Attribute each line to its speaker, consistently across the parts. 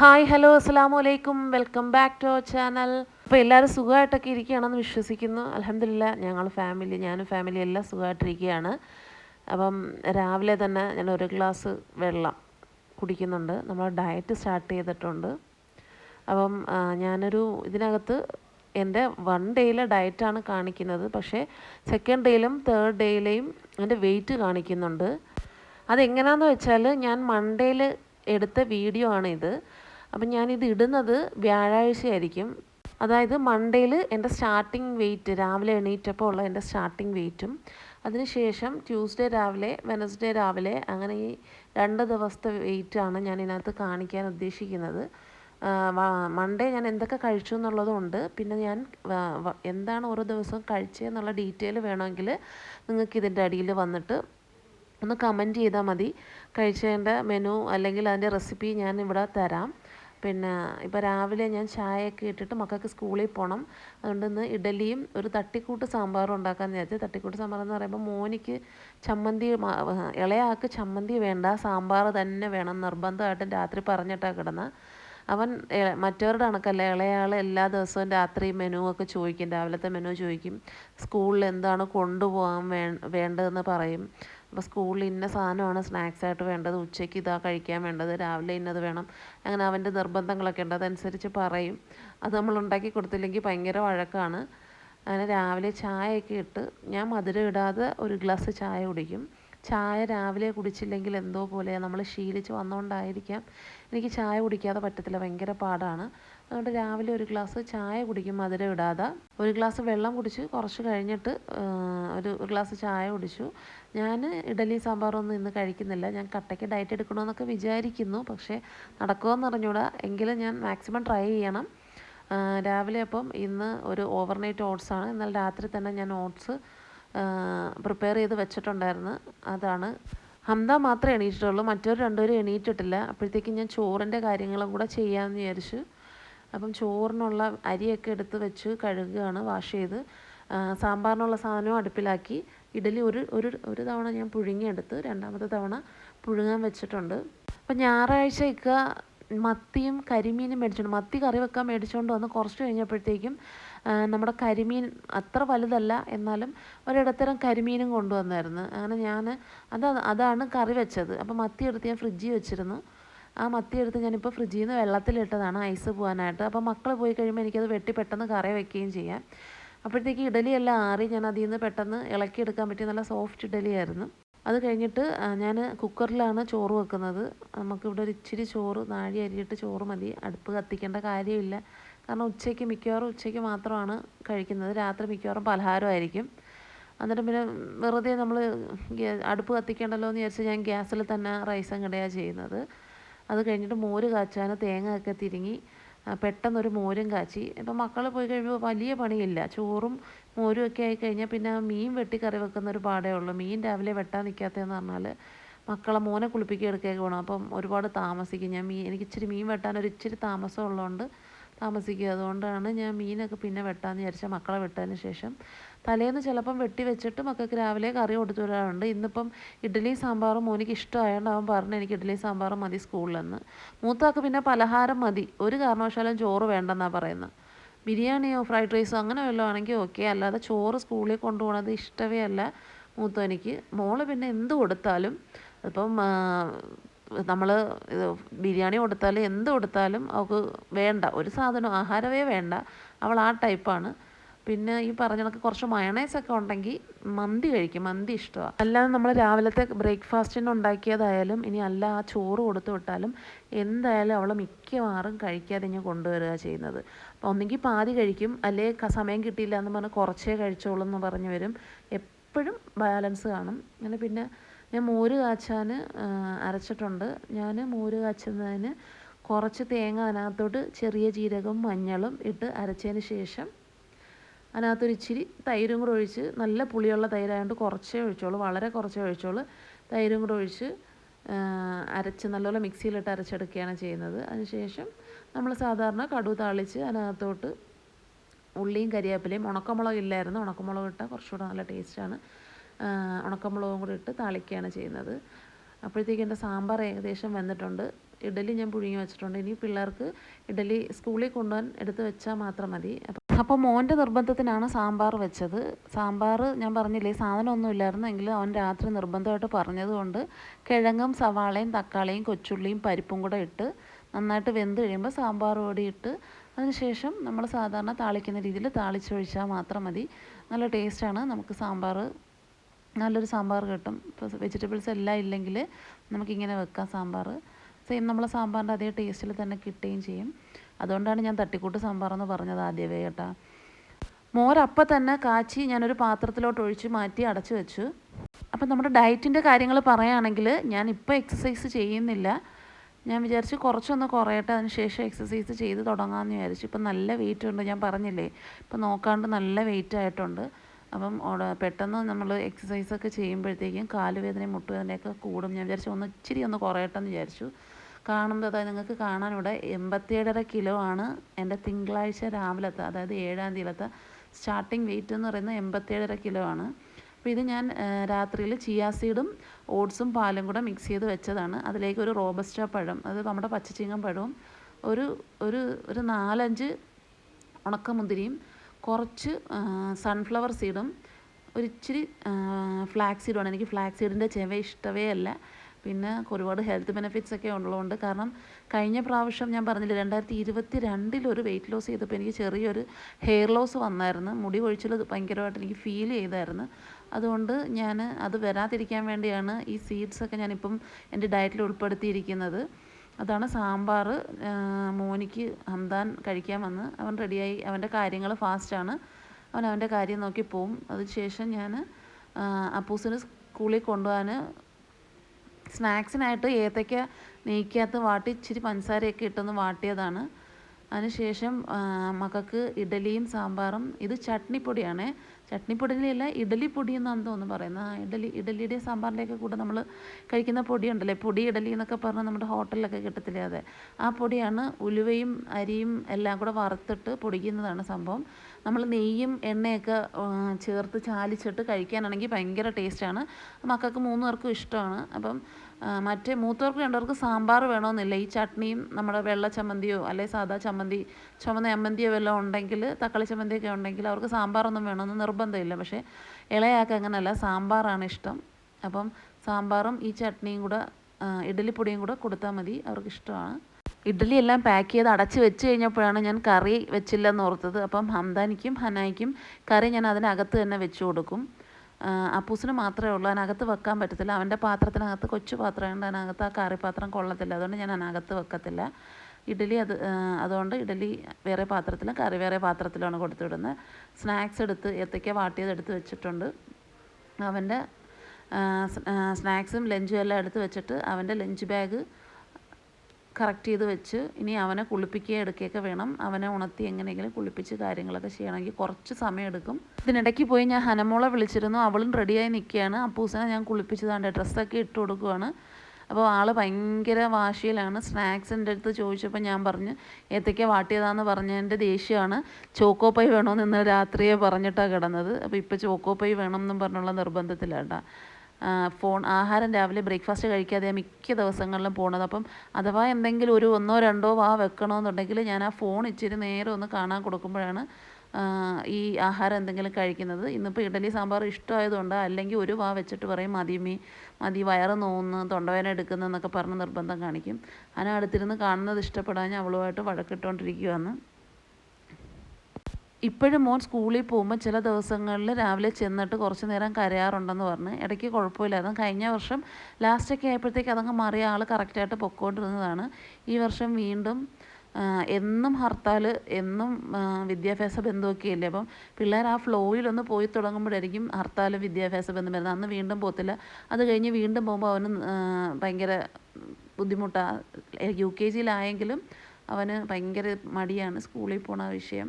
Speaker 1: Hi hello അസ്സാമു അലൈക്കും welcome back to our channel അപ്പോൾ എല്ലാവരും സുഖമായിട്ടൊക്കെ ഇരിക്കുകയാണെന്ന് വിശ്വസിക്കുന്നു. അലഹമില്ല ഞങ്ങൾ ഫാമിലി ഞാനും ഫാമിലി എല്ലാം സുഖമായിട്ടിരിക്കുകയാണ്. അപ്പം രാവിലെ തന്നെ ഞാൻ ഒരു ഗ്ലാസ് വെള്ളം കുടിക്കുന്നുണ്ട്. നമ്മൾ ഡയറ്റ് സ്റ്റാർട്ട് ചെയ്തിട്ടുണ്ട്. അപ്പം ഞാനൊരു ഇതിനകത്ത് എന്റെ വൺ ഡേയിലെ ഡയറ്റാണ് കാണിക്കുന്നത്. പക്ഷേ സെക്കൻഡ് ഡേയിലും തേർഡ് ഡേയിലെയും എന്റെ വെയിറ്റ് കാണിക്കുന്നുണ്ട്. അതെങ്ങനെയാണെന്ന് വെച്ചാൽ ഞാൻ മൺഡേയിൽ എടുത്ത വീഡിയോ ആണിത്. അപ്പം ഞാനിത് ഇടുന്നത് വ്യാഴാഴ്ചയായിരിക്കും. അതായത് മൺഡേയിൽ എന്റെ സ്റ്റാർട്ടിംഗ് വെയിറ്റ് രാവിലെ എണീറ്റപ്പോൾ ഉള്ള എന്റെ സ്റ്റാർട്ടിങ് വെയിറ്റും. അതിനുശേഷം ട്യൂസ്ഡേ രാവിലെ വെനസ്ഡേ രാവിലെ അങ്ങനെ ഈ രണ്ട് ദിവസത്തെ വെയിറ്റാണ് ഞാൻ ഇതിനകത്ത് കാണിക്കാൻ ഉദ്ദേശിക്കുന്നത്. മൺഡേ ഞാൻ എന്തൊക്കെ കഴിച്ചു എന്നുള്ളതുണ്ട്. പിന്നെ ഞാൻ എന്താണ് ഓരോ ദിവസവും കഴിച്ചതെന്നുള്ള ഡീറ്റെയിൽ വേണമെങ്കിൽ നിങ്ങൾക്ക് ഇതിന്റെ അടിയിൽ വന്നിട്ട് ഒന്ന് കമന്റ് ചെയ്താൽ മതി. കഴിച്ചതിന്റെ മെനു അല്ലെങ്കിൽ അതിന്റെ റെസിപ്പി ഞാൻ ഇവിടെ തരാം. പിന്നെ ഇപ്പോൾ രാവിലെ ഞാൻ ചായയൊക്കെ ഇട്ടിട്ട് മക്കൾക്ക് സ്കൂളിൽ പോകണം. അതുകൊണ്ട് ഇന്ന് ഇഡലിയും ഒരു തട്ടിക്കൂട്ട് സാമ്പാറും ഉണ്ടാക്കാമെന്ന് വിചാരിച്ചു തട്ടിക്കൂട്ട് സാമ്പാർ എന്ന് പറയുമ്പോൾ മോനിക്ക് ചമ്മന്തി ഇളയാൾക്ക് ചമ്മന്തി വേണ്ട സാമ്പാർ തന്നെ വേണം നിർബന്ധമായിട്ടും രാത്രി പറഞ്ഞിട്ടാണ് കിടന്നത് അവൻ മറ്റവരുടെ കണക്കല്ല ഇളയാൾ എല്ലാ ദിവസവും രാത്രി മെനു ഒക്കെ ചോദിക്കും രാവിലത്തെ മെനു ചോദിക്കും സ്കൂളിൽ എന്താണ് കൊണ്ടുപോകാൻ വേ വേണ്ടതെന്ന് പറയും. അപ്പോൾ സ്കൂളിൽ ഇന്ന സാധനമാണ് സ്നാക്സ് ആയിട്ട് വേണ്ടത് ഉച്ചയ്ക്ക് ഇതാ കഴിക്കാൻ വേണ്ടത് രാവിലെ ഇന്നത് വേണം. അങ്ങനെ അവന്റെ നിർബന്ധങ്ങളൊക്കെ ഉണ്ട്. അതനുസരിച്ച് പറയും. അത് നമ്മൾ ഉണ്ടാക്കി കൊടുത്തില്ലെങ്കിൽ ഭയങ്കര വഴക്കാണ്. അങ്ങനെ രാവിലെ ചായയൊക്കെ ഇട്ട് ഞാൻ മധുരം ഇടാതെ ഒരു ഗ്ലാസ് ചായ കുടിക്കും. ചായ രാവിലെ കുടിച്ചില്ലെങ്കിൽ എന്തോ പോലെ നമ്മൾ ശീലിച്ച് വന്നുകൊണ്ടായിരിക്കാം എനിക്ക് ചായ കുടിക്കാതെ പറ്റത്തില്ല ഭയങ്കര പാടാണ്. അതുകൊണ്ട് രാവിലെ ഒരു ഗ്ലാസ് ചായ കുടിക്കും മധുരം ഇടാതെ. ഒരു ഗ്ലാസ് വെള്ളം കുടിച്ച് കുറച്ച് കഴിഞ്ഞിട്ട് ഒരു ഗ്ലാസ് ചായ കുടിച്ചു. ഞാൻ ഇഡലി സാമ്പാറൊന്നും ഇന്ന് കഴിക്കുന്നില്ല. ഞാൻ കട്ടയ്ക്ക് ഡയറ്റ് എടുക്കണമെന്നൊക്കെ വിചാരിക്കുന്നു. പക്ഷേ നടക്കുമെന്ന് അറിഞ്ഞൂടാ. എങ്കിലും ഞാൻ മാക്സിമം ട്രൈ ചെയ്യണം. രാവിലെ അപ്പം ഇന്ന് ഒരു ഓവർനൈറ്റ് ഓട്സാണ് എന്നാൽ രാത്രി തന്നെ ഞാൻ ഓട്സ് പ്രിപ്പയർ ചെയ്ത് വെച്ചിട്ടുണ്ടായിരുന്നു. അതാണ്. ഹംദ മാത്രമേ എണീറ്റിട്ടുള്ളൂ. മറ്റൊരു രണ്ടുപേരും എണീറ്റിട്ടില്ല. അപ്പോഴത്തേക്കും ഞാൻ ചോറിന്റെ കാര്യങ്ങളും കൂടെ ചെയ്യാമെന്ന് വിചാരിച്ചു. അപ്പം ചോറിനുള്ള അരിയൊക്കെ എടുത്ത് വെച്ച് കഴുകുകയാണ് വാഷ് ചെയ്ത്. സാമ്പാറിനുള്ള സാധനവും അടുപ്പിലാക്കി. ഇഡലി ഒരു ഒരു ഒരു തവണ ഞാൻ പുഴുങ്ങിയെടുത്ത് രണ്ടാമത്തെ തവണ പുഴുങ്ങാൻ വെച്ചിട്ടുണ്ട്. അപ്പം ഞായറാഴ്ച ഇക്ക മത്തിയും കരിമീനും മേടിച്ചുകൊണ്ട് മത്തി കറി വെക്കാൻ മേടിച്ചുകൊണ്ട് വന്ന് കുറച്ച് കഴിഞ്ഞപ്പോഴത്തേക്കും നമ്മുടെ കരിമീൻ അത്ര വലുതല്ല എന്നാലും ഒരിടത്തരം കരിമീനും കൊണ്ടുവന്നായിരുന്നു. അങ്ങനെ ഞാൻ അത് അതാണ് കറി വെച്ചത്. അപ്പോൾ മത്തി എടുത്ത് ഞാൻ ഫ്രിഡ്ജിൽ വെച്ചിരുന്നു. ആ മത്തി എടുത്ത് ഞാനിപ്പോൾ ഫ്രിഡ്ജിൽ നിന്ന് വെള്ളത്തിലിട്ടതാണ് ഐസ് പോകാനായിട്ട് അപ്പോൾ മക്കൾ പോയി കഴിയുമ്പോൾ എനിക്കത് വെട്ടി പെട്ടെന്ന് കറി വെക്കുകയും ചെയ്യാം. അപ്പോഴത്തേക്ക് ഇഡലിയെല്ലാം ആറി ഞാൻ അതിൽ നിന്ന് പെട്ടെന്ന് ഇളക്കിയെടുക്കാൻ പറ്റിയ നല്ല സോഫ്റ്റ് ഇഡലിയായിരുന്നു. അത് കഴിഞ്ഞിട്ട് ഞാൻ കുക്കറിലാണ് ചോറ് വെക്കുന്നത്. നമുക്കിവിടെ ഒരു ഇച്ചിരി ചോറ് നാഴി അരിയിട്ട് ചോറ് മതി. അടുപ്പ് കത്തിക്കേണ്ട കാര്യമില്ല. കാരണം ഉച്ചയ്ക്ക് മിക്കവാറും ഉച്ചയ്ക്ക് മാത്രമാണ് കഴിക്കുന്നത്. രാത്രി മിക്കവാറും പലഹാരമായിരിക്കും എന്നിട്ട് പിന്നെ വെറുതെ നമ്മൾ അടുപ്പ് കത്തിക്കേണ്ടല്ലോ എന്ന് വിചാരിച്ച് ഞാൻ ഗ്യാസിൽ തന്നെ റൈസ് കിടയാണ് ചെയ്യുന്നത്. അത് കഴിഞ്ഞിട്ട് മോര് കാച്ചാൻ തേങ്ങ ഒക്കെ തിരിങ്ങി പെട്ടെന്നൊരു മോരും കാച്ചി. ഇപ്പം മക്കൾ പോയി കഴിയുമ്പോൾ വലിയ പണിയില്ല. ചോറും മോരും ഒക്കെ ആയി കഴിഞ്ഞാൽ പിന്നെ മീൻ വെട്ടി കറി വെക്കുന്ന ഒരു പാടേ ഉള്ളൂ. മീൻ രാവിലെ വെട്ടാൻ നിൽക്കാത്തതെന്ന് പറഞ്ഞാൽ മക്കളെ മോനെ കുളിപ്പിക്കുക എടുക്കുകയൊക്കെ വേണം. അപ്പം ഒരുപാട് താമസിക്കും. ഞാൻ മീൻ എനിക്ക് ഇച്ചിരി മീൻ വെട്ടാൻ ഒരു ഇച്ചിരി താമസം ഉള്ളതുകൊണ്ട് താമസിക്കുക. അതുകൊണ്ടാണ് ഞാൻ മീനൊക്കെ പിന്നെ വെട്ടാമെന്ന് വിചാരിച്ച മക്കളെ വിട്ടതിന് ശേഷം. തലേന്ന് ചിലപ്പം വെട്ടി വെച്ചിട്ട് മക്കൾക്ക് രാവിലെ കറി കൊടുത്തു വിടാറുണ്ട്. ഇന്നിപ്പം ഇഡ്ഡലി സാമ്പാറും മോനിക്ക് ഇഷ്ടമായതുകൊണ്ട് അവൻ പറഞ്ഞു എനിക്ക് ഇഡ്ഡലി സാമ്പാറും മതി സ്കൂളിലെന്ന്. മൂത്താക്ക് പിന്നെ പലഹാരം മതി. ഒരു കാരണവശാലും ചോറ് വേണ്ടെന്നാണ് പറയുന്നത് ബിരിയാണിയോ ഫ്രൈഡ് റൈസോ അങ്ങനെ വല്ലതും ആണെങ്കിൽ ഓക്കെ. അല്ലാതെ ചോറ് സ്കൂളിൽ കൊണ്ടുപോകണത് ഇഷ്ടമേ അല്ല മൂത്തവനിക്ക്. മോൾ പിന്നെ എന്ത് കൊടുത്താലും ഇപ്പം നമ്മൾ ഇത് ബിരിയാണി കൊടുത്താലും എന്ത് കൊടുത്താലും അവൾക്ക് വേണ്ട. ഒരു സാധനം ആഹാരമേ വേണ്ട. അവൾ ആ ടൈപ്പാണ്. പിന്നെ ഈ പറഞ്ഞ കണക്ക് കുറച്ച് മയണൈസൊക്കെ ഉണ്ടെങ്കിൽ മന്തി കഴിക്കും. മന്തി ഇഷ്ടമാണ് അല്ലാതെ നമ്മൾ രാവിലത്തെ ബ്രേക്ക്ഫാസ്റ്റിന് ഉണ്ടാക്കിയതായാലും ഇനി അല്ല ആ ചോറ് കൊടുത്തു വിട്ടാലും എന്തായാലും അവൾ മിക്കവാറും കഴിക്കാതെ ഞാൻ കൊണ്ടുവരിക ചെയ്യുന്നത്. അപ്പോൾ ഒന്നെങ്കിൽ പാതി കഴിക്കും. അല്ലെങ്കിൽ സമയം കിട്ടിയില്ല എന്ന് പറഞ്ഞാൽ കുറച്ചേ കഴിച്ചോളൂ എന്ന് പറഞ്ഞു വരും. എപ്പോഴും ബാലൻസ് കാണും. അങ്ങനെ പിന്നെ ഞാൻ മോര് കാച്ചാൻ അരച്ചിട്ടുണ്ട്. ഞാൻ മോര് കാച്ചുന്നതിന് കുറച്ച് തേങ്ങ അതിനകത്തോട്ട് ചെറിയ ജീരകവും മഞ്ഞളും ഇട്ട് അരച്ചതിന് ശേഷം അതിനകത്തൊരു ഇച്ചിരി തൈരും കൂടെ ഒഴിച്ച് നല്ല പുളിയുള്ള തൈരായതുകൊണ്ട് കുറച്ചേ ഒഴിച്ചോളൂ. വളരെ കുറച്ചേ ഒഴിച്ചോളൂ. തൈരും കൂടെ ഒഴിച്ച് അരച്ച് നല്ലപോലെ മിക്സിയിലിട്ട് അരച്ചെടുക്കുകയാണ് ചെയ്യുന്നത്. അതിനുശേഷം നമ്മൾ സാധാരണ കടു താളിച്ച് അതിനകത്തോട്ട് ഉള്ളിയും കരിവേപ്പിലയും ഉണക്കമുളക് ഇല്ലായിരുന്നു. ഉണക്കമുളക് ഇട്ടാൽ കുറച്ചുകൂടെ നല്ല ടേസ്റ്റാണ്. ഉണക്കമുളകും കൂടി ഇട്ട് താളിക്കുകയാണ് ചെയ്യുന്നത്. അപ്പോഴത്തേക്ക് എന്റെ സാമ്പാർ ഏകദേശം വന്നിട്ടുണ്ട് ഇഡലി ഞാൻ പുഴുങ്ങി വെച്ചിട്ടുണ്ട്. ഇനി പിള്ളേർക്ക് ഇഡലി സ്കൂളിൽ കൊണ്ടുപോകാൻ എടുത്ത് വെച്ചാൽ മാത്രം മതി. അപ്പോൾ മോന്റെ നിർബന്ധത്തിനാണ് സാമ്പാർ വെച്ചത്. സാമ്പാർ ഞാൻ പറഞ്ഞില്ലേ സാധനമൊന്നും ഇല്ലായിരുന്നു. എങ്കിലും അവൻ രാത്രി നിർബന്ധമായിട്ട് പറഞ്ഞതുകൊണ്ട് കിഴങ്ങും സവാളയും തക്കാളിയും കൊച്ചുള്ളിയും പരിപ്പും കൂടെ ഇട്ട് നന്നായിട്ട് വെന്ത് കഴിയുമ്പോൾ സാമ്പാർ പൊടി ഇട്ട് അതിനുശേഷം നമ്മൾ സാധാരണ താളിക്കുന്ന രീതിയിൽ താളിച്ചൊഴിച്ചാൽ മാത്രം മതി. നല്ല ടേസ്റ്റാണ്. നമുക്ക് സാമ്പാർ നല്ലൊരു സാമ്പാർ കിട്ടും. ഇപ്പോൾ വെജിറ്റബിൾസ് എല്ലാം ഇല്ലെങ്കിൽ നമുക്കിങ്ങനെ വെക്കാം സാമ്പാർ. സെയിം നമ്മളെ സാമ്പാറിന്റെ അതേ ടേസ്റ്റിൽ തന്നെ കിട്ടുകയും ചെയ്യും. അതുകൊണ്ടാണ് ഞാൻ തട്ടിക്കൂട്ട് സാമ്പാർ എന്ന് പറഞ്ഞത് ആദ്യമേ കേട്ടാ. മോരപ്പം തന്നെ കാച്ചി ഞാനൊരു പാത്രത്തിലോട്ട് ഒഴിച്ച് മാറ്റി അടച്ചു വെച്ചു. അപ്പം നമ്മുടെ ഡയറ്റിന്റെ കാര്യങ്ങൾ പറയുകയാണെങ്കിൽ ഞാൻ ഇപ്പോൾ എക്സസൈസ് ചെയ്യുന്നില്ല. ഞാൻ വിചാരിച്ചു കുറച്ചൊന്ന് കുറയട്ടെ അതിന് ശേഷം എക്സസൈസ് ചെയ്ത് തുടങ്ങാമെന്ന് വിചാരിച്ചു. ഇപ്പം നല്ല വെയിറ്റ് ഉണ്ട് ഞാൻ പറഞ്ഞില്ലേ? ഇപ്പം നോക്കാണ്ട് നല്ല വെയിറ്റ് ആയിട്ടുണ്ട്. അപ്പം പെട്ടെന്ന് നമ്മൾ എക്സസൈസൊക്കെ ചെയ്യുമ്പോഴത്തേക്കും കാലുവേദനയും മുട്ടുവേദനയൊക്കെ കൂടും. ഞാൻ വിചാരിച്ചു ഒന്ന് ഇച്ചിരി ഒന്ന് കുറയട്ടെ എന്ന് വിചാരിച്ചു. കാണുമ്പോൾ അതായത് നിങ്ങൾക്ക് കാണാനിവിടെ എൺപത്തിയേഴര കിലോ ആണ് എന്റെ തിങ്കളാഴ്ച രാവിലത്തെ അതായത് ഏഴാം തീയതിയിലത്തെ സ്റ്റാർട്ടിങ് വെയിറ്റ് എന്ന് പറയുന്നത് എൺപത്തിയേഴര കിലോ ആണ്. അപ്പോൾ ഇത് ഞാൻ രാത്രിയിൽ ചിയാ സീഡും ഓട്സും പാലും കൂടെ മിക്സ് ചെയ്ത് വെച്ചതാണ്. അതിലേക്ക് ഒരു റോബസ്റ്റ പഴം അത് നമ്മുടെ പച്ചച്ചിങ്ങൻ പഴവും ഒരു ഒരു ഒരു നാലഞ്ച് ഉണക്കമുന്തിരിയും കുറച്ച് സൺഫ്ലവർ സീഡും ഒരിച്ചിരി ഫ്ലാക്സ് സീഡുമാണ് എനിക്ക് ഫ്ലാക്സ് സീഡിന്റെ ചെവ ഇഷ്ടമേ അല്ല. പിന്നെ ഒരുപാട് ഹെൽത്ത് ബെനിഫിറ്റ്സ് ഒക്കെ ഉള്ളതുകൊണ്ട് കാരണം കഴിഞ്ഞ പ്രാവശ്യം ഞാൻ പറഞ്ഞില്ല രണ്ടായിരത്തി ഇരുപത്തി രണ്ടിൽ ഒരു വെയിറ്റ് ലോസ് ചെയ്തപ്പോൾ എനിക്ക് ചെറിയൊരു ഹെയർ ലോസ് വന്നായിരുന്നു. മുടി കൊഴിച്ചിൽ ഭയങ്കരമായിട്ട് എനിക്ക് ഫീൽ ചെയ്തായിരുന്നു. അതുകൊണ്ട് ഞാൻ അത് വരാതിരിക്കാൻ വേണ്ടിയാണ് ഈ സീഡ്സൊക്കെ ഞാനിപ്പം എന്റെ ഡയറ്റിൽ ഉൾപ്പെടുത്തിയിരിക്കുന്നത്. അതാണ് സാമ്പാർ മോനിക്ക് ഹന്താൻ കഴിക്കാൻ വന്ന് അവൻ റെഡിയായി അവന്റെ കാര്യങ്ങൾ ഫാസ്റ്റാണ്. അവൻ അവന്റെ കാര്യം നോക്കി പോവും. അതിനുശേഷം ഞാൻ അപ്പൂസിന് സ്കൂളിൽ കൊണ്ടുപോകാൻ സ്നാക്സിനായിട്ട് ഏത്തയ്ക്ക നെയ്ക്കകത്ത് വാട്ടി ഇച്ചിരി പഞ്ചസാരയൊക്കെ ഇട്ടൊന്ന് വാട്ടിയതാണ്. അതിനുശേഷം മക്കൾക്ക് ഇഡലിയും സാമ്പാറും. ഇത് ചട്നിപ്പൊടിയാണ്. ചട്നിപ്പൊടിയിലല്ല ഇഡലി പൊടി എന്നാണ് തോന്നുന്നു പറയുന്നത്. ആ ഇഡലി ഇഡലിയുടെ സാമ്പാറിന്റെയൊക്കെ കൂടെ നമ്മൾ കഴിക്കുന്ന പൊടിയുണ്ടല്ലേ? പൊടി ഇഡലി എന്നൊക്കെ പറഞ്ഞാൽ നമ്മുടെ ഹോട്ടലിലൊക്കെ കിട്ടത്തില്ലേ അതെ? ആ പൊടിയാണ് ഉലുവയും അരിയും എല്ലാം കൂടെ വറുത്തിട്ട് പൊടിക്കുന്നതാണ് സംഭവം. നമ്മൾ നെയ്യും എണ്ണയൊക്കെ ചേർത്ത് ചാലിച്ചിട്ട് കഴിക്കാനാണെങ്കിൽ ഭയങ്കര ടേസ്റ്റാണ്. മക്കൾക്ക് മൂന്ന് പേർക്കും ഇഷ്ടമാണ്. അപ്പം മറ്റേ മൂത്തവർക്ക് രണ്ടവർക്ക് സാമ്പാർ വേണമെന്നില്ല. ഈ ചട്നിയും നമ്മുടെ വെള്ള ചമ്മന്തിയോ അല്ലെങ്കിൽ സാധാ ചമ്മന്തി ചുമന്ന ചമ്മന്തിയോ വല്ലതും ഉണ്ടെങ്കിൽ തക്കാളി ചമ്മന്തിയൊക്കെ ഉണ്ടെങ്കിൽ അവർക്ക് സാമ്പാറൊന്നും വേണമെന്ന് നിർബന്ധമില്ല. പക്ഷേ ഇളയാൾക്ക് അങ്ങനെയല്ല സാമ്പാറാണ് ഇഷ്ടം. അപ്പം സാമ്പാറും ഈ ചട്നിയും കൂടെ ഇഡലിപ്പൊടിയും കൂടെ കൊടുത്താൽ മതി അവർക്ക് ഇഷ്ടമാണ്. ഇഡ്ഡലി എല്ലാം പാക്ക് ചെയ്ത് അടച്ച് വെച്ച് കഴിഞ്ഞപ്പോഴാണ് ഞാൻ കറി വെച്ചില്ലെന്ന് ഓർത്തത്. അപ്പം ഹംദാനിക്കും ഹനായിക്കും കറി ഞാൻ അതിനകത്ത് തന്നെ വെച്ച് കൊടുക്കും. അപ്പൂസിന് മാത്രമേ ഉള്ളൂ. അതിനകത്ത് വെക്കാൻ പറ്റത്തില്ല. അവന്റെ പാത്രത്തിനകത്ത് കൊച്ചു പാത്രമുണ്ട് അതിനകത്ത് ആ കറി പാത്രം കൊള്ളത്തില്ല. അതുകൊണ്ട് ഞാൻ അതിനകത്ത് വെക്കത്തില്ല. ഇഡലി അത് അതുകൊണ്ട് ഇഡലി വേറെ പാത്രത്തിലും കറി വേറെ പാത്രത്തിലാണ് കൊടുത്തുവിടുന്നത്. സ്നാക്സ് എടുത്ത് ഏത്തയ്ക്ക വാട്ടിയത് എടുത്ത് വെച്ചിട്ടുണ്ട്. അവന്റെ സ്നാക്സും ലഞ്ചും എല്ലാം എടുത്ത് വെച്ചിട്ട് അവന്റെ ലഞ്ച് ബാഗ് കറക്റ്റ് ചെയ്ത് വെച്ച് ഇനി അവനെ കുളിപ്പിക്കുക എടുക്കുകയൊക്കെ വേണം. അവനെ ഉണർത്തി എങ്ങനെയെങ്കിലും കുളിപ്പിച്ച് കാര്യങ്ങളൊക്കെ ചെയ്യണമെങ്കിൽ കുറച്ച് സമയം എടുക്കും. ഇതിനിടയ്ക്ക് പോയി ഞാൻ ഹനമോളെ വിളിച്ചിരുന്നു. അവളും റെഡിയായി നിൽക്കുകയാണ്. അപ്പൂസിനെ ഞാൻ കുളിപ്പിച്ചതാണ്ട് ഡ്രസ്സൊക്കെ ഇട്ട് കൊടുക്കുവാണ്. അപ്പോൾ ആൾ ഭയങ്കര വാശിയിലാണ്. സ്നാക്സിന്റെ അടുത്ത് ചോദിച്ചപ്പോൾ ഞാൻ പറഞ്ഞു ഏത്തയ്ക്ക വാട്ടിയതാന്ന് പറഞ്ഞതിന്റെ ദേഷ്യമാണ്. ചോക്കോ പൈ വേണമെന്ന് ഇന്ന് രാത്രിയെ പറഞ്ഞിട്ടാണ് കിടന്നത്. അപ്പോൾ ഇപ്പോൾ ചോക്കോ പൈ വേണം എന്നും പറഞ്ഞുള്ള നിർബന്ധത്തിലാട്ടാ. ഫോൺ ആഹാരം രാവിലെ ബ്രേക്ക്ഫാസ്റ്റ് കഴിക്കാതെ മിക്ക ദിവസങ്ങളിലും പോണത്. അപ്പം അഥവാ എന്തെങ്കിലും ഒരു ഒന്നോ രണ്ടോ വാ വെക്കണമെന്നുണ്ടെങ്കിൽ ഞാൻ ആ ഫോൺ ഇച്ചിരി നേരെ ഒന്ന് കാണാൻ കൊടുക്കുമ്പോഴാണ് ഈ ആഹാരം എന്തെങ്കിലും കഴിക്കുന്നത്. ഇന്നിപ്പോൾ ഇഡലി സാമ്പാർ ഇഷ്ടമായതുകൊണ്ട് അല്ലെങ്കിൽ ഒരു വാ വെച്ചിട്ട് പറയും മതിയമ്മി മതി വയറ് നോന്ന് തൊണ്ടവേന എടുക്കുന്നതെന്നൊക്കെ പറഞ്ഞ് നിർബന്ധം കാണിക്കും. അതിനടുത്തിരുന്ന് കാണുന്നത് ഇഷ്ടപ്പെടാൻ അവളുമായിട്ട് വഴക്കിട്ടുകൊണ്ടിരിക്കുകയാണ് ഇപ്പോഴും മോൻ സ്കൂളിൽ പോകുമ്പോൾ ചില ദിവസങ്ങളിൽ രാവിലെ ചെന്നിട്ട് കുറച്ച് നേരം കരയാറുണ്ടെന്ന് പറഞ്ഞ് ഇടയ്ക്ക് കുഴപ്പമില്ലായിരുന്നു. കഴിഞ്ഞ വർഷം ലാസ്റ്റൊക്കെ ആയപ്പോഴത്തേക്ക് അതങ്ങ് മാറിയ ആൾ കറക്റ്റായിട്ട് പൊക്കോണ്ടിരുന്നതാണ്. ഈ വർഷം വീണ്ടും എന്നും ഹർത്താൽ എന്നും വിദ്യാഭ്യാസ ബന്ധമൊക്കെ ഇല്ലേ? അപ്പം പിള്ളേർ ആ ഫ്ലോയിലൊന്ന് പോയി തുടങ്ങുമ്പോഴായിരിക്കും ഹർത്താലും വിദ്യാഭ്യാസ ബന്ധം വരുന്നത്. അന്ന് വീണ്ടും പോകത്തില്ല അത് കഴിഞ്ഞ് വീണ്ടും പോകുമ്പോൾ അവന് ഭയങ്കര ബുദ്ധിമുട്ടാണ് യു കെ ജിയിലായെങ്കിലും അവന് ഭയങ്കര മടിയാണ് സ്കൂളിൽ പോണ വിഷയം.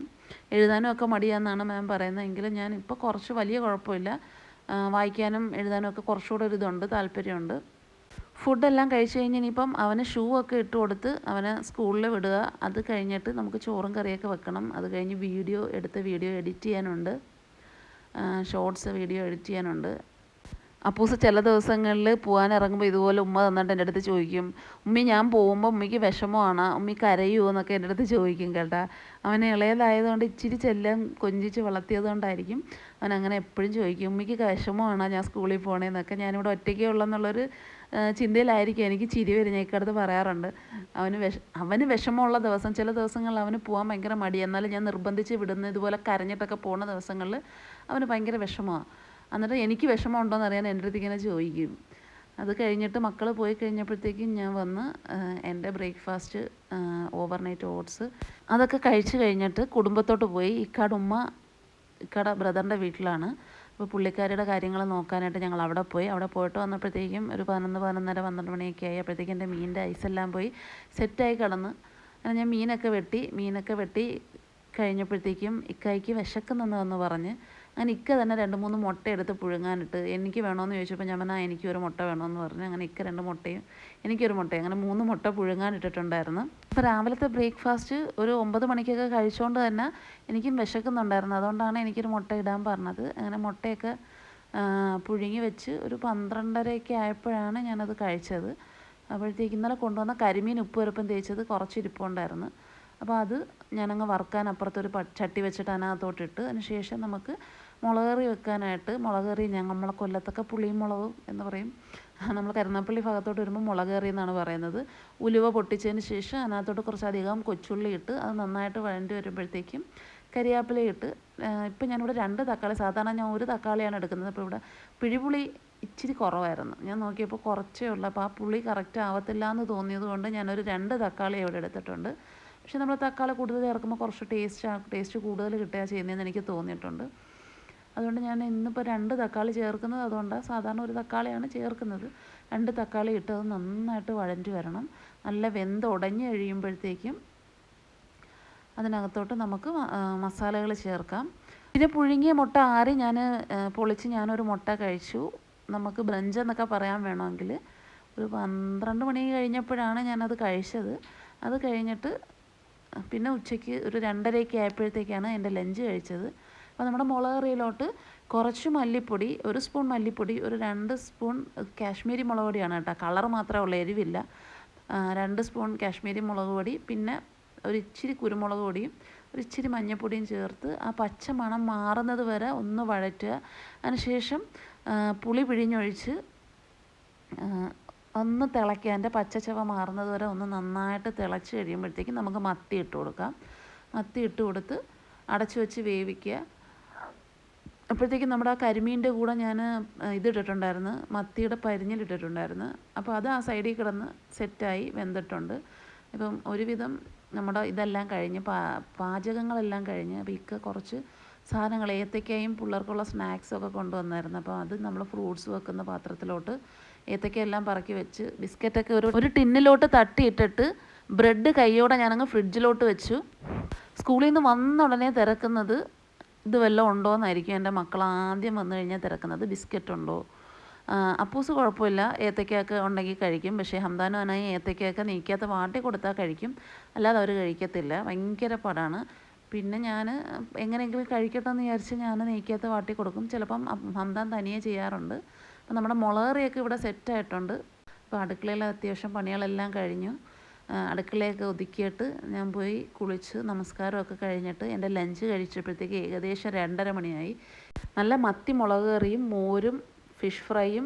Speaker 1: എഴുതാനും ഒക്കെ മടിയാന്നാണ് മാം പറയുന്നത്. എങ്കിലും ഞാൻ ഇപ്പോൾ കുറച്ച് വലിയ കുഴപ്പമില്ല. വായിക്കാനും എഴുതാനും ഒക്കെ കുറച്ചുകൂടെ ഒരു ഇതുണ്ട് താല്പര്യമുണ്ട്. ഫുഡെല്ലാം കഴിച്ച് കഴിഞ്ഞ് ഇനിയിപ്പം അവന് ഷൂ ഒക്കെ ഇട്ട് കൊടുത്ത് അവനെ സ്കൂളിൽ വിടുക. അത് കഴിഞ്ഞിട്ട് നമുക്ക് ചോറും കറിയൊക്കെ വെക്കണം. അത് കഴിഞ്ഞ് വീഡിയോ എടുത്ത് വീഡിയോ എഡിറ്റ് ചെയ്യാനുണ്ട്. ഷോർട്സ് വീഡിയോ എഡിറ്റ് ചെയ്യാനുണ്ട്. അപ്പൂസ് ചില ദിവസങ്ങളിൽ പോകാൻ ഇറങ്ങുമ്പോൾ ഇതുപോലെ ഉമ്മ തന്നിട്ട് എന്റെ അടുത്ത് ചോദിക്കും ഉമ്മി ഞാൻ പോകുമ്പോൾ ഉമ്മിക്ക് വിഷമമാണ് ഉമ്മി കരയുമോ എന്നൊക്കെ എന്റെ അടുത്ത് ചോദിക്കും കേട്ടാ. അവൻ ഇളയതായതുകൊണ്ട് ഇച്ചിരി ചെല്ലം കൊഞ്ചിച്ച് വളർത്തിയത് കൊണ്ടായിരിക്കും അവൻ അങ്ങനെ എപ്പോഴും ചോദിക്കും ഉമ്മിക്ക് വിഷമമാണ് ഞാൻ സ്കൂളിൽ പോകണേന്നൊക്കെ ഞാനിവിടെ ഒറ്റയ്ക്കേ ഉള്ളെന്നുള്ളൊരു ചിന്തയിലായിരിക്കും എനിക്ക് ചിരി വരും ഞാൻ ഇക്കടുത്ത് പറയാറുണ്ട്. അവന് വിഷ അവന് വിഷമമുള്ള ദിവസം ചില ദിവസങ്ങളിൽ അവന് പോകാൻ ഭയങ്കര മടി. എന്നാലും ഞാൻ നിർബന്ധിച്ച് വിടുന്ന ഇതുപോലെ കരഞ്ഞിട്ടൊക്കെ പോകുന്ന ദിവസങ്ങളിൽ അവന് ഭയങ്കര വിഷമമാണ് എന്നിട്ട് എനിക്ക് വിഷമമുണ്ടോ എന്ന് അറിയാൻ എന്റെ അടുത്ത് ഇങ്ങനെ ചോദിക്കും. അത് കഴിഞ്ഞിട്ട് മക്കൾ പോയി കഴിഞ്ഞപ്പോഴത്തേക്കും ഞാൻ വന്ന് എന്റെ ബ്രേക്ക്ഫാസ്റ്റ് ഓവർനൈറ്റ് ഓട്സ് അതൊക്കെ കഴിച്ച് കഴിഞ്ഞിട്ട് കുടുംബത്തോട്ട് പോയി. ഇക്കാട് ഉമ്മ ഇക്കടെ ബ്രദറിന്റെ വീട്ടിലാണ്. അപ്പോൾ പുള്ളിക്കാരിയുടെ കാര്യങ്ങൾ നോക്കാനായിട്ട് ഞങ്ങൾ അവിടെ പോയി. അവിടെ പോയിട്ട് വന്നപ്പോഴത്തേക്കും ഒരു പതിനൊന്ന് പതിനൊന്നര പന്ത്രണ്ട് മണിയൊക്കെ ആയി. അപ്പോഴത്തേക്കും എന്റെ മീനിന്റെ ഐസെല്ലാം പോയി. സെറ്റായി കിടന്ന് അങ്ങനെ ഞാൻ മീനൊക്കെ വെട്ടി മീനൊക്കെ വെട്ടി കഴിഞ്ഞപ്പോഴത്തേക്കും ഇക്കായ്ക്ക് വിശക്കുന്നെന്ന് പറഞ്ഞ് അങ്ങനെ ഇക്ക തന്നെ രണ്ട് മൂന്ന് മുട്ട എടുത്ത് പുഴുങ്ങാനിട്ട് എനിക്ക് വേണമെന്ന് ചോദിച്ചപ്പോൾ ഞാൻ പറഞ്ഞാൽ എനിക്കൊരു മുട്ട വേണമെന്ന് പറഞ്ഞു. അങ്ങനെ ഇക്ക രണ്ട് മുട്ടയും എനിക്കൊരു മുട്ടയും അങ്ങനെ മൂന്ന് മുട്ട പുഴുങ്ങാനിട്ടിട്ടുണ്ടായിരുന്നു. അപ്പോൾ രാവിലത്തെ ബ്രേക്ക്ഫാസ്റ്റ് ഒരു ഒമ്പത് മണിക്കൊക്കെ കഴിച്ചുകൊണ്ട് തന്നെ എനിക്കും വിശക്കുന്നുണ്ടായിരുന്നു. അതുകൊണ്ടാണ് എനിക്കൊരു മുട്ട ഇടാൻ പറഞ്ഞത്. അങ്ങനെ മുട്ടയൊക്കെ പുഴുങ്ങി വെച്ച് ഒരു പന്ത്രണ്ടരയൊക്കെ ആയപ്പോഴാണ് ഞാനത് കഴിച്ചത്. അപ്പോഴത്തേക്ക് ഇന്നലെ കൊണ്ടുവന്ന കരിമീൻ ഉപ്പ് വരപ്പം തേച്ചത് കുറച്ച് ഇരിപ്പുണ്ടായിരുന്നു. അപ്പോൾ അത് ഞാനങ്ങ് വറുക്കാൻ അപ്പുറത്തൊരു ചട്ടി വെച്ചിട്ട് അതിനകത്തോട്ടിട്ട് അതിന് ശേഷം നമുക്ക് മുളക് കറി വെക്കാനായിട്ട് മുളക് കറി ഞാൻ നമ്മളെ കൊല്ലത്തൊക്കെ പുളിയും മുളകും എന്ന് പറയും. നമ്മൾ കരുനാപ്പള്ളി ഭാഗത്തോട്ട് വരുമ്പോൾ മുളക് കറി എന്നാണ് പറയുന്നത്. ഉലുവ പൊട്ടിച്ചതിന് ശേഷം അതിനകത്തോട്ട് കുറച്ചധികം കൊച്ചുള്ളി ഇട്ട് അത് നന്നായിട്ട് വഴണ്ടി വരുമ്പോഴത്തേക്കും കരിയാപ്പില ഇട്ട് ഇപ്പം ഞാനിവിടെ രണ്ട് തക്കാളി സാധാരണ ഞാൻ ഒരു തക്കാളിയാണ് എടുക്കുന്നത്. അപ്പോൾ ഇവിടെ പിഴിപുളി ഇച്ചിരി കുറവായിരുന്നു. ഞാൻ നോക്കിയപ്പോൾ കുറച്ചേ ഉള്ളൂ. അപ്പോൾ ആ പുളി കറക്റ്റ് ആവത്തില്ല എന്ന് തോന്നിയത് കൊണ്ട് ഞാനൊരു രണ്ട് തക്കാളി ഇവിടെ എടുത്തിട്ടുണ്ട്. പക്ഷേ നമ്മൾ തക്കാളി കൂടുതൽ ചേർക്കുമ്പോൾ കുറച്ച് ടേസ്റ്റ് ടേസ്റ്റ് കൂടുതൽ കിട്ടുക ചെയ്യുന്നതെന്ന് എനിക്ക് തോന്നിയിട്ടുണ്ട്. അതുകൊണ്ട് ഞാൻ ഇന്നിപ്പോൾ രണ്ട് തക്കാളി ചേർക്കുന്നത് അതുകൊണ്ടാണ് സാധാരണ ഒരു തക്കാളിയാണ് ചേർക്കുന്നത്. രണ്ട് തക്കാളി ഇട്ട് അത് നന്നായിട്ട് വഴറ്റി വരണം. നല്ല വെന്ത് ഉടഞ്ഞു കഴിയുമ്പോഴത്തേക്കും അതിനകത്തോട്ട് നമുക്ക് മസാലകൾ ചേർക്കാം. പിന്നെ പുഴുങ്ങിയ മുട്ട ആറി ഞാൻ പൊളിച്ച് ഞാനൊരു മുട്ട കഴിച്ചു. നമുക്ക് ബ്രഞ്ച് എന്നൊക്കെ പറയാൻ വേണമെങ്കിൽ. ഒരു പന്ത്രണ്ട് മണി കഴിഞ്ഞപ്പോഴാണ് ഞാനത് കഴിച്ചത്. അത് കഴിഞ്ഞിട്ട് പിന്നെ ഉച്ചയ്ക്ക് ഒരു രണ്ടരയൊക്കെ ആയപ്പോഴത്തേക്കാണ് എന്റെ ലഞ്ച് കഴിച്ചത്. അപ്പോൾ നമ്മുടെ മുളക് കറിയിലോട്ട് കുറച്ച് മല്ലിപ്പൊടി ഒരു സ്പൂൺ മല്ലിപ്പൊടി ഒരു രണ്ട് സ്പൂൺ കാശ്മീരി മുളക് പൊടിയാണ് കേട്ടോ. കളർ മാത്രമേ ഉള്ളൂ എരിവില്ല. രണ്ട് സ്പൂൺ കാശ്മീരി മുളക് പൊടി പിന്നെ ഒരു ഇച്ചിരി കുരുമുളക് പൊടിയും ഒരു ഇച്ചിരി മഞ്ഞൾപ്പൊടിയും ചേർത്ത് ആ പച്ച മണം മാറുന്നത് വരെ ഒന്ന് വഴറ്റുക. അതിനുശേഷം പുളി പിഴിഞ്ഞൊഴിച്ച് ഒന്ന് തിളയ്ക്കുക. അതിന്റെ പച്ചച്ചവ മാറുന്നത് വരെ ഒന്ന് നന്നായിട്ട് തിളച്ച് കഴിയുമ്പോഴത്തേക്കും നമുക്ക് മത്തി ഇട്ട് കൊടുക്കാം. മത്തി ഇട്ട് കൊടുത്ത് അടച്ചു വെച്ച് വേവിക്കുക. അപ്പോഴത്തേക്കും നമ്മുടെ ആ കരിമീന്റെ കൂടെ ഞാൻ ഇതിട്ടിട്ടുണ്ടായിരുന്നു. മത്തിയുടെ പരിഞ്ഞിലിട്ടിട്ടുണ്ടായിരുന്നു അപ്പോൾ അത് ആ സൈഡിൽ കിടന്ന് സെറ്റായി വെന്തിട്ടുണ്ട്. ഇപ്പം ഒരുവിധം നമ്മുടെ ഇതെല്ലാം കഴിഞ്ഞ് പാ പാചകങ്ങളെല്ലാം കഴിഞ്ഞ് അപ്പോൾ ഇക്ക കുറച്ച് സാധനങ്ങൾ ഏത്തയ്ക്കയും പിള്ളേർക്കുള്ള സ്നാക്സൊക്കെ കൊണ്ടുവന്നായിരുന്നു. അപ്പോൾ അത് നമ്മൾ ഫ്രൂട്ട്സ് വെക്കുന്ന പാത്രത്തിലോട്ട് ഏത്തയ്ക്ക എല്ലാം പറക്കി വെച്ച് ബിസ്ക്കറ്റൊക്കെ ഒരു ഒരു ടിന്നിലോട്ട് തട്ടിയിട്ടിട്ട് ബ്രെഡ് കൈയോടെ ഞാനങ്ങ് ഫ്രിഡ്ജിലോട്ട് വെച്ചു. സ്കൂളിൽ നിന്ന് വന്ന ഉടനെ തിരക്കുന്നത് ഇത് വല്ലതും ഉണ്ടോ എന്നായിരിക്കും എന്റെ മക്കൾ ആദ്യം വന്നു കഴിഞ്ഞാൽ തിരക്കുന്നത്. ബിസ്ക്കറ്റ് ഉണ്ടോ അപ്പൂസ് കുഴപ്പമില്ല. ഏത്തക്കയൊക്കെ ഉണ്ടെങ്കിൽ കഴിക്കും. പക്ഷേ ഹംദാനും അനായി ഏത്തയ്ക്കയൊക്കെ നീക്കാത്ത വാട്ടി കൊടുത്താൽ കഴിക്കും. അല്ലാതെ അവർ കഴിക്കത്തില്ല. ഭയങ്കര പാടാണ്. പിന്നെ ഞാൻ എങ്ങനെയെങ്കിലും കഴിക്കട്ടെ എന്ന് വിചാരിച്ച് ഞാൻ നീക്കാത്ത വാട്ടി കൊടുക്കും. ചിലപ്പം ഹംദാൻ തനിയെ ചെയ്യാറുണ്ട്. അപ്പം നമ്മുടെ മുളകറിയൊക്കെ ഇവിടെ സെറ്റായിട്ടുണ്ട്. അപ്പോൾ അടുക്കളയിൽ അത്യാവശ്യം പണികളെല്ലാം കഴിഞ്ഞു. അടുക്കളയൊക്കെ ഒതുക്കിയിട്ട് ഞാൻ പോയി കുളിച്ച് നമസ്കാരമൊക്കെ കഴിഞ്ഞിട്ട് എന്റെ ലഞ്ച് കഴിച്ചപ്പോഴത്തേക്ക് ഏകദേശം രണ്ടര മണിയായി. നല്ല മത്തി മുളക് കറിയും മോരും ഫിഷ് ഫ്രൈയും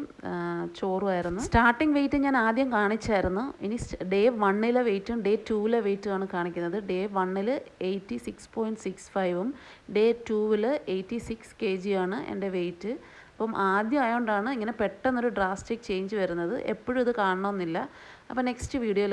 Speaker 1: ചോറുമായിരുന്നു സ്റ്റാർട്ടിംഗ് വെയിറ്റ് ഞാൻ ആദ്യം കാണിച്ചായിരുന്നു. ഇനി ഡേ വണ്ണിലെ വെയിറ്റും ഡേ ടൂവിലെ വെയിറ്റുമാണ് കാണിക്കുന്നത്. ഡേ വണ്ണിൽ എയ്റ്റി സിക്സ് പോയിന്റ് സിക്സ് ഫൈവും ഡേ ടൂവിൽ എയ്റ്റി സിക്സ് കെ ജിയാണ് എന്റെ വെയിറ്റ്. അപ്പം ആദ്യം ആയതുകൊണ്ടാണ് ഇങ്ങനെ പെട്ടെന്നൊരു ഡ്രാസ്റ്റിക് ചേഞ്ച് വരുന്നത്. എപ്പോഴും ഇത് കാണണമെന്നില്ല അപ്പോൾ നെക്സ്റ്റ് വീഡിയോയിൽ